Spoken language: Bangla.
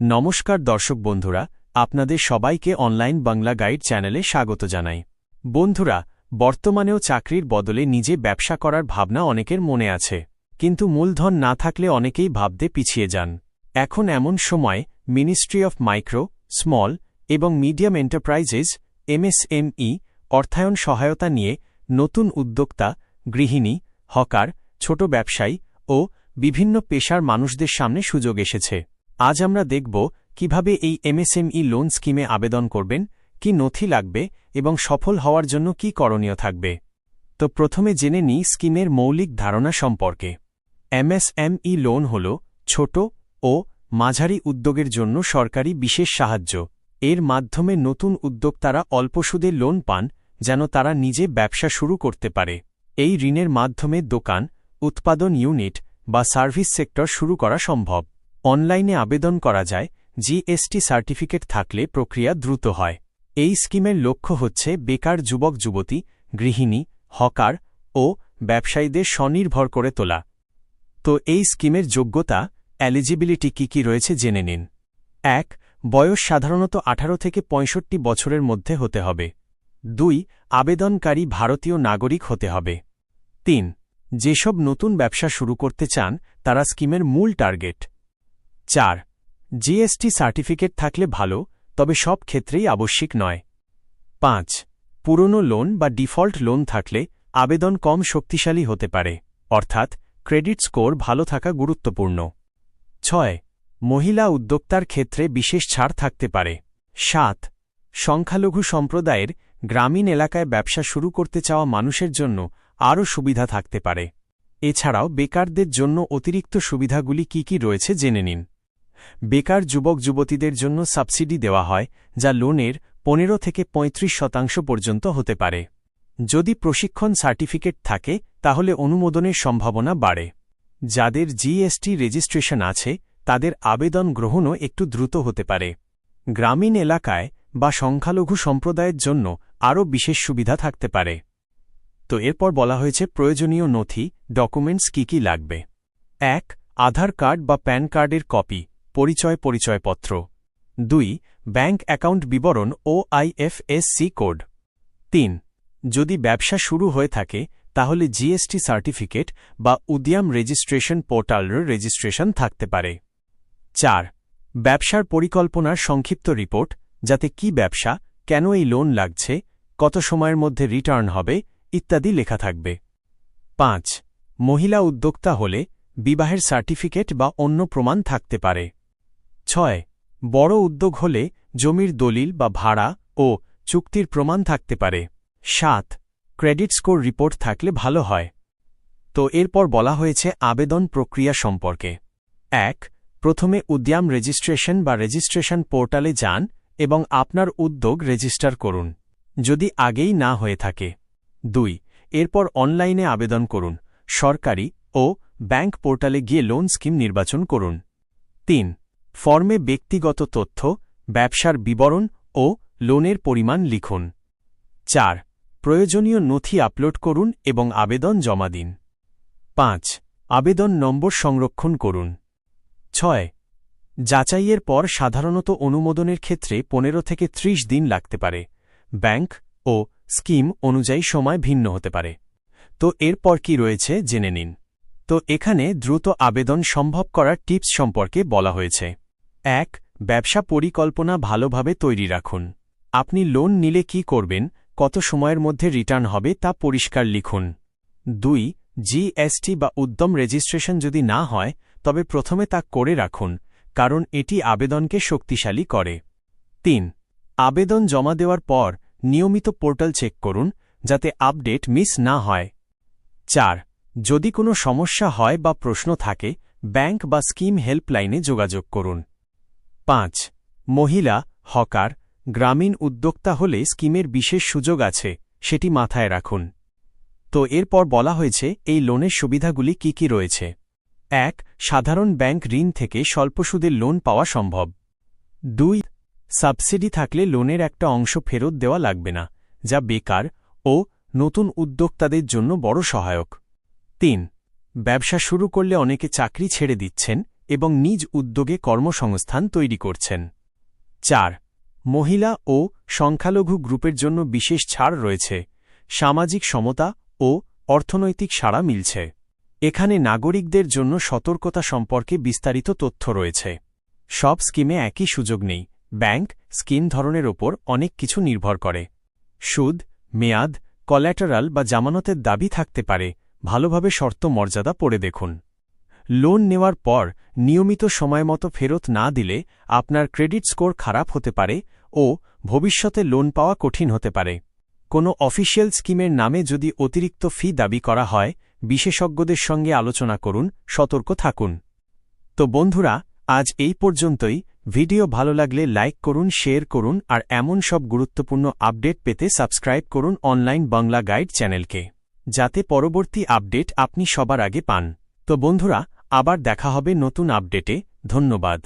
নমস্কার দর্শক বন্ধুরা, আপনাদের সবাইকে অনলাইন বাংলা গাইড চ্যানেলে স্বাগত জানাই। বন্ধুরা, বর্তমানেও চাকরির বদলে নিজে ব্যবসা করার ভাবনা অনেকের মনে আছে। কিন্তু মূলধন না থাকলে অনেকেই ভাবতে পিছিয়ে যান। এখন এমন সময় মিনিস্ট্রি অফ মাইক্রো স্মল এবং মিডিয়াম এন্টারপ্রাইজেস এমএসএমই অর্থায়ন সহায়তা নিয়ে নতুন উদ্যোক্তা, গৃহিণী, হকার, ছোট ব্যবসায়ী ও বিভিন্ন পেশার মানুষদের সামনে সুযোগ এসেছে। আজ আমরা দেখব কীভাবে এই এমএসএমই লোন স্কিমে আবেদন করবেন, কি নথি লাগবে এবং সফল হওয়ার জন্য কি করণীয় থাকবে। তো প্রথমে জেনে নিই স্কিমের মৌলিক ধারণা সম্পর্কে। এমএসএমই লোন হল ছোট ও মাঝারি উদ্যোগের জন্য সরকারি বিশেষ সাহায্য। এর মাধ্যমে নতুন উদ্যোক্তারা অল্প সুদে লোন পান, যেন তারা নিজে ব্যবসা শুরু করতে পারে। এই ঋণের মাধ্যমে দোকান, উৎপাদন ইউনিট বা সার্ভিস সেক্টর শুরু করা সম্ভব। অনলাইনে আবেদন করা যায় জিএসটি সার্টিফিকেট থাকলে প্রক্রিয়া দ্রুত হয়। এই স্কিমের লক্ষ্য হচ্ছে বেকার যুবক, যুবতী, গৃহিণী, হকার ও ব্যবসায়ীদের স্বনির্ভর করে তোলা। তো এই স্কিমের যোগ্যতা এলিজিবিলিটি কি কি রয়েছে জেনে নিন। এক, বয়স সাধারণত আঠারো থেকে পঁয়ষট্টি বছরের মধ্যে হতে হবে। দুই, আবেদনকারী ভারতীয় নাগরিক হতে হবে। তিন, যেসব নতুন ব্যবসা শুরু করতে চান, তারা স্কিমের মূল টার্গেট। চার জিএসটি সার্টিফিকেট থাকলে ভালো, তবে সব ক্ষেত্রেই আবশ্যিক নয়। পাঁচ, পুরনো লোন বা ডিফল্ট লোন থাকলে আবেদন কম শক্তিশালী হতে পারে, অর্থাৎ ক্রেডিট স্কোর ভালো থাকা গুরুত্বপূর্ণ। ছয়, মহিলা উদ্যোক্তার ক্ষেত্রে বিশেষ ছাড় থাকতে পারে। সাত, সংখ্যালঘু সম্প্রদায়ের গ্রামীণ এলাকায় ব্যবসা শুরু করতে চাওয়া মানুষের জন্য আরও সুবিধা থাকতে পারে। এছাড়াও বেকারদের জন্য অতিরিক্ত সুবিধাগুলি কি কি রয়েছে জেনে নিন। বেকার যুবক যুবতীদের জন্য সাবসিডি দেওয়া হয়, যা লোনের পনেরো থেকে ৩৫ শতাংশ পর্যন্ত হতে পারে। যদি প্রশিক্ষণ সার্টিফিকেট থাকে, তাহলে অনুমোদনের সম্ভাবনা বাড়ে। যাদের জিএসটি রেজিস্ট্রেশন আছে, তাদের আবেদন গ্রহণও একটু দ্রুত হতে পারে। গ্রামীণ এলাকায় বা সংখ্যালঘু সম্প্রদায়ের জন্য আরও বিশেষ সুবিধা থাকতে পারে। তো এরপর বলা হয়েছে প্রয়োজনীয় নথি, ডকুমেন্টস কি কি লাগবে? এক, আধার কার্ড বা প্যান কার্ডের কপি। পরিচয় পরিচয়পত্র। দুই ব্যাঙ্ক অ্যাকাউন্ট বিবরণ ও আইএফএসসি কোড। তিন, যদি ব্যবসা শুরু হয়ে থাকে, তাহলে জিএসটি সার্টিফিকেট বা উদ্যাম রেজিস্ট্রেশন পোর্টালের রেজিস্ট্রেশন থাকতে পারে। চার, ব্যবসার পরিকল্পনার সংক্ষিপ্ত রিপোর্ট, যাতে কি ব্যবসা, কেন এই লোন লাগছে, কত সময়ের মধ্যে রিটার্ন হবে, ইত্যাদি লেখা থাকবে। পাঁচ, মহিলা উদ্যোক্তা হলে বিবাহের সার্টিফিকেট বা অন্য প্রমাণ থাকতে পারে। ছয় বড় উদ্যোগ হলে জমির দলিল বা ভাড়া ও চুক্তির প্রমাণ থাকতে পারে। সাত, ক্রেডিট স্কোর রিপোর্ট থাকলে ভালো হয়। তো এরপর বলা হয়েছে আবেদন প্রক্রিয়া সম্পর্কে। এক, প্রথমে উদ্যাম রেজিস্ট্রেশন বা রেজিস্ট্রেশন পোর্টালে যান এবং আপনার উদ্যোগ রেজিস্টার করুন, যদি আগেই না হয়ে থাকে। দুই, এরপর অনলাইনে আবেদন করুন, সরকারি ও ব্যাংক পোর্টালে গিয়ে লোন স্কিম নির্বাচন করুন। তিন ফর্মে ব্যক্তিগত তথ্য, ব্যবসার বিবরণ ও লোনের পরিমাণ লিখুন। চার, প্রয়োজনীয় নথি আপলোড করুন এবং আবেদন জমা দিন। পাঁচ, আবেদন নম্বর সংরক্ষণ করুন। ছয়, যাচাইয়ের পর সাধারণত অনুমোদনের ক্ষেত্রে পনেরো থেকে ৩০ দিন লাগতে পারে। ব্যাংক ও স্কিম অনুযায়ী সময় ভিন্ন হতে পারে। তো এরপর কি রয়েছে জেনে নিন। তো এখানে দ্রুত আবেদন সম্ভব করার টিপস সম্পর্কে বলা হয়েছে। এক, ব্যবসা পরিকল্পনা ভালোভাবে তৈরি রাখুন। আপনি লোন নিলে কি করবেন, কত সময়ের মধ্যে রিটার্ন হবে তা পরিষ্কার লিখুন। দুই, জিএসটি বা উদ্যম রেজিস্ট্রেশন যদি না হয়, তবে প্রথমে তা করে রাখুন, কারণ এটি আবেদনকে শক্তিশালী করে। তিন, আবেদন জমা দেওয়ার পর নিয়মিত পোর্টাল চেক করুন, যাতে আপডেট মিস না হয়। চার, যদি কোনো সমস্যা হয় বা প্রশ্ন থাকে, ব্যাংক বা স্কিম হেল্পলাইনে যোগাযোগ করুন। পাঁচ, মহিলা, হকার, গ্রামীণ উদ্যোক্তা হলে স্কিমের বিশেষ সুযোগ আছে, সেটি মাথায় রাখুন। তো এরপর বলা হয়েছে, এই লোনের সুবিধাগুলি কি কি রয়েছে? এক, সাধারণ ব্যাংক ঋণ থেকে স্বল্প সুদের লোন পাওয়া সম্ভব। দুই, সাবসিডি থাকলে লোনের একটা অংশ ফেরত দেওয়া লাগবে না, যা বেকার ও নতুন উদ্যোক্তাদের জন্য বড় সহায়ক। তিন, ব্যবসা শুরু করলে অনেকে চাকরি ছেড়ে দিচ্ছেন এবং নিজ উদ্যোগে কর্মসংস্থান তৈরি করছেন। চার, মহিলা ও সংখ্যালঘু গ্রুপের জন্য বিশেষ ছাড় রয়েছে। সামাজিক সমতা ও অর্থনৈতিক সাড়া মিলছে। এখানে নাগরিকদের জন্য সতর্কতা সম্পর্কে বিস্তারিত তথ্য রয়েছে। সব স্কিমে একই সুযোগ নেই। ব্যাংক স্কিম ধরনের ওপর অনেক কিছু নির্ভর করে। সুদ, মেয়াদ কল্যাটারাল বা জামানতের দাবি থাকতে পারে। ভালোভাবে শর্ত মর্যাদা পড়ে দেখুন। লোন নেওয়ার পর নিয়মিত সময়মতো ফেরত না দিলে আপনার ক্রেডিট স্কোর খারাপ হতে পারে ও ভবিষ্যতে লোন পাওয়া কঠিন হতে পারে। কোনো অফিসিয়াল স্কিমের নামে যদি অতিরিক্ত ফি দাবি করা হয়, বিশেষজ্ঞদের সঙ্গে আলোচনা করুন, সতর্ক থাকুন। তো বন্ধুরা, আজ এই পর্যন্তই। ভিডিও ভালো লাগলে লাইক করুন, শেয়ার করুন আর এমন সব গুরুত্বপূর্ণ আপডেট পেতে সাবস্ক্রাইব করুন অনলাইন বাংলা গাইড চ্যানেলকে, যাতে পরবর্তী আপডেট আপনি সবার আগে পান। তো বন্ধুরা আবার দেখা হবে নতুন আপডেটে। ধন্যবাদ।